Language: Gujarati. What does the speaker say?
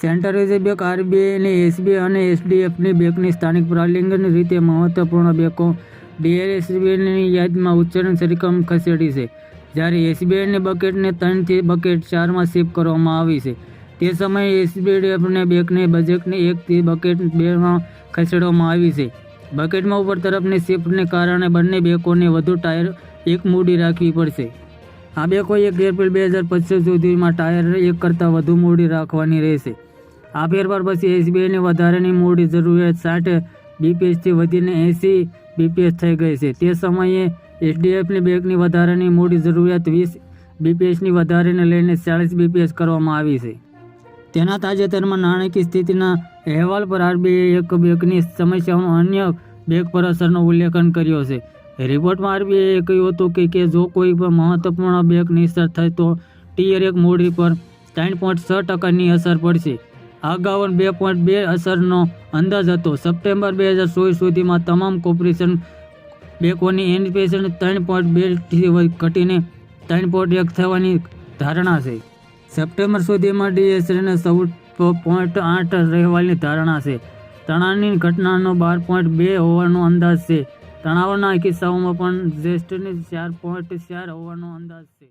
સેન્ટ્રલ રિઝર્વ બેંક આરબીઆઈ અને એસબીઆઈ અને એચડીએફની બેંકની સ્થાનિક પ્રાલિંગન રીતે મહત્વપૂર્ણ બેંકો. ડીઆરએસબીઆઈની યાદમાં ઉચ્ચારણ સરખમ ખસેડી છે. જ્યારે એસબીઆઈની બકેટને ત્રણથી બકેટ ચારમાં શિફ્ટ કરવામાં આવી છે. તે સમયે એસબીડીએફને બેંકની બજેટને એકથી બકેટ બેમાં ખસેડવામાં આવી છે. બકેટમાં ઉપર તરફની શિફ્ટને કારણે બંને બેંકોને વધુ ટાયર એક મૂડી રાખવી પડશે. આ બેંકો એક એપ્રિલ બે હજાર પચીસ સુધીમાં ટાયર એક કરતાં વધુ મૂડી રાખવાની રહેશે. આ ફેરફાર પછી એસબીઆઈની વધારાની મૂડી જરૂરિયાત સાઠ બીપીએસથી વધીને એંસી બીપીએસ થઈ ગઈ છે. તે સમયે એચડીએફની બેંકની વધારાની મૂડી જરૂરિયાત વીસ બીપીએસની વધારીને લઈને ચાલીસ બીપીએસ કરવામાં આવી છે. તેના તાજેતરમાં નાણાકીય સ્થિતિના અહેવાલ પર આરબીઆઈએ એક બેંકની સમસ્યાઓનો અન્ય બેંક પર અસરનો ઉલ્લેખન કર્યો છે. રિપોર્ટમાં આરબીઆઈએ કહ્યું હતું કે કે જો કોઈ પણ મહત્વપૂર્ણ બેંક નિષ્ફળ થાય તો ટીયર એક મૂડી પર ત્રણ પોઈન્ટ છ ટકાની અસર પડશે. અગાઉ બે પોઈન્ટ બે અસરનો અંદાજ હતો. સપ્ટેમ્બર બે હજાર ચોવીસ સુધીમાં તમામ કોર્પોરેશન બેંકોની એનપીએસ ત્રણ પોઈન્ટ બેથી ઘટીને ત્રણ પોઈન્ટ એક થવાની ધારણા છે. સપ્ટેમ્બર સુધીમાં ડીએસએને ચૌદ પોઈન્ટ આઠ રહેવાની ધારણા છે. તણાવની ઘટનાનો બાર પોઈન્ટ બે હોવાનો અંદાજ છે. તણાવના કિસ્સાઓમાં પણ જ્યેષ્ઠની ચાર પોઈન્ટ ચાર હોવાનો અંદાજ છે.